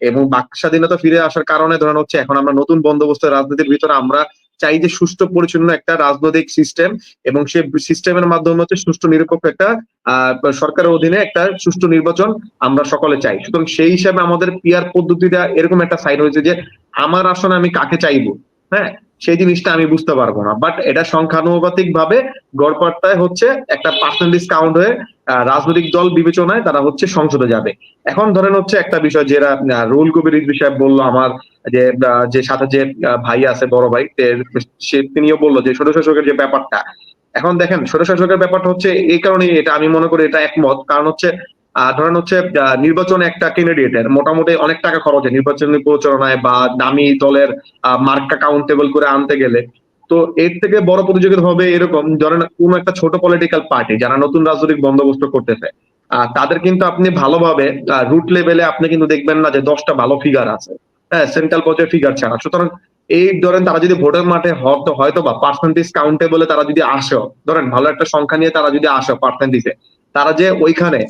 এবং বাক স্বাধীনতা ফিরে আসার কারণে ধরেন হচ্ছে এখন আমরা নতুন বন্দোবস্ত রাজনীতির ভিতরে আমরা চাই যে সুষ্ঠু পরিচ্ছন্ন একটা রাজনৈতিক সিস্টেম এবং সেই সিস্টেমের মাধ্যমে হচ্ছে সুষ্ঠু, নিরপেক্ষ একটা সরকারের অধীনে একটা সুষ্ঠু নির্বাচন আমরা সকলে চাই। সুতরাং সেই হিসাবে আমাদের পিয়ার পদ্ধতিটা এরকম একটা সাইড হয়েছে যে আমার আসনে আমি কাকে চাইব? হ্যাঁ সেই জিনিসটা আমি বুঝতে পারব না। বাট এটা সংখ্যানুপাতিক ভাবে গড়পড়তায় হচ্ছে একটা পার্সেন্টেজ কাউন্ট হয়ে রাজনৈতিক দল বিবেচনায় তারা হচ্ছে সংসদে যাবে। এখন ধরেন হচ্ছে একটা বিষয় যেটা রুল কবির সাহেব বলল আমার যে যে সাথে যে ভাই আছে, বড় ভাই সে, তিনিও বলল যে ছোট শাসকের যে ব্যাপারটা, এখন দেখেন ছোট শাসকের ব্যাপারটা হচ্ছে এই কারণে এটা আমি মনে করি এটা একমত। কারণ হচ্ছে ধরেন হচ্ছে নির্বাচনে একটা ক্যান্ডিডেটের মোটামুটি অনেক টাকা খরচ হয় নির্বাচনী প্রচারণায় বা দামি দলের মার্কা কাউন্টেবল করে আনতে গেলে। তো এর থেকে বড় প্রতিযোগিতা হবে এরকম, ধরেন কোন একটা ছোট পলিটিক্যাল পার্টি যারা নতুন রাজনৈতিক বন্দোবস্ত করতেছে তাদের কিন্তু আপনি ভালোভাবে রুট লেভেলে আপনি কিন্তু দেখবেন না যে দশটা ভালো ফিগার আছে। হ্যাঁ সেন্ট্রাল পর্যায়ে ফিগার ছাড়া। সুতরাং এই ধরেন তারা যদি ভোটের মাঠে হয়তো হয়তো বা পার্সেন্টেজ কাউন্টেবলে তারা যদি আসে, ধরেন ভালো একটা সংখ্যা নিয়ে তারা যদি আসে পার্সেন্টেজে তারা যে ওইখানে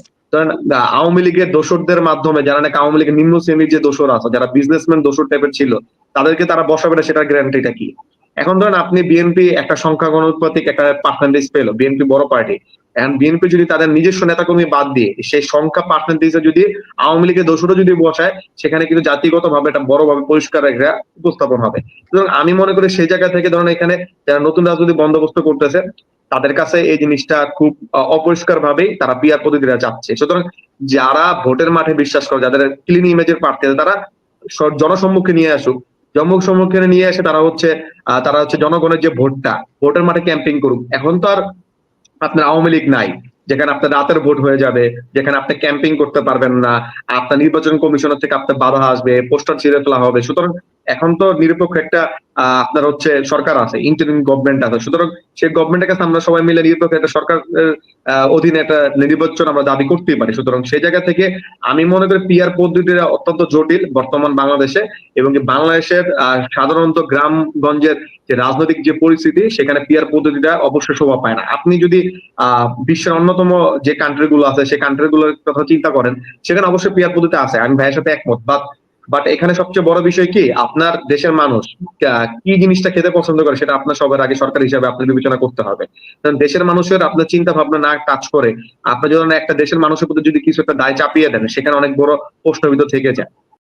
আওয়ামী লীগের দোসরদের মাধ্যমে, যারা নাকি আওয়ামী লীগের নিম্ন শ্রেণির যে দোসর আছে, যারা বিজনেসম্যান দোসর টাইপের ছিল, তাদেরকে তারা বসাবে না, সেটার গ্যারান্টিটা কি? এখন ধরেন, আপনি বিএনপি একটা সংখ্যা গণতান্ত্রিক একটা পার্সেন্টেজ পেল বিএনপি বড় পার্টি এখন বিএনপি যদি তাদের নিজস্ব নেতাকর্মী বাদ দিয়ে, সেই সংখ্যা পার্সেন্টেজে যদি আওয়ামী লীগের দোষরও যদি বসায়, সেখানে কিন্তু জাতিগত ভাবে একটা বড়ভাবে পরিষ্কার একটা উপস্থাপন হবে। সুতরাং আমি মনে করি সেই জায়গা থেকে ধরেন এখানে যারা নতুন রাজনৈতিক বন্দোবস্ত করতেছে তাদের কাছে এই জিনিসটা খুব অপরিষ্কার ভাবেই তারা পিয়ার পদ্ধতিটা যাচ্ছে। সুতরাং যারা ভোটের মাঠে বিশ্বাস করে, যাদের ক্লিন ইমেজের প্রার্থী তারা জনসম্মুখে নিয়ে আসুক। জনমুখ সম্মুখে নিয়ে এসে তারা হচ্ছে তারা হচ্ছে জনগণের যে ভোটটা, ভোটের মাঠে ক্যাম্পিং করুক। এখন তো আর আপনার আওয়ামী লীগ নাই, যেখানে আপনার রাতের ভোট হয়ে যাবে, যেখানে আপনি ক্যাম্পিং করতে পারবেন না, আপনার নির্বাচন কমিশনের থেকে আপনার বাধা আসবে, পোস্টার ছিঁড়ে ফেলা হবে। সুতরাং এখন তো নিরপেক্ষ একটা আপনার হচ্ছে সরকার আছে ইন্টারিম গভর্নমেন্ট আছে। সুতরাং সেই গভর্নমেন্টের কাছে আমরা সবাই মিলে নিরপেক্ষ একটা সরকার অধীনে একটা নির্বাচন আমরা দাবি করতেই পারি। সুতরাং সেই জায়গা থেকে আমি মনে করি পিয়ার পদ্ধতিটা অত্যন্ত জটিল বর্তমান বাংলাদেশে এবং বাংলাদেশের সাধারণত গ্রামগঞ্জের যে রাজনৈতিক যে পরিস্থিতি, সেখানে পিয়ার পদ্ধতিটা অবশ্যই শোভা পায় না। আপনি যদি বিশ্বের অন্যতম যে কান্ট্রি গুলো আছে সেই কান্ট্রি গুলোর কথা চিন্তা করেন, সেখানে অবশ্যই পিয়ার পদ্ধতি আছে। আমি ভাইয়ের সাথে একমত বাট বাট এখানে সবচেয়ে বড় বিষয় কি? আপনার দেশের মানুষ কি জিনিসটা খেতে পছন্দ করে সেটা আপনার সবার আগে সরকার হিসাবে আপনার বিবেচনা করতে হবে। কারণ দেশের মানুষের আপনার চিন্তা ভাবনা না কাজ করে, আপনার যদি একটা দেশের মানুষের প্রতি যদি কিছু একটা দায় চাপিয়ে দেন, সেখানে অনেক বড় প্রশ্নবিদ্ধ থেকে যায়।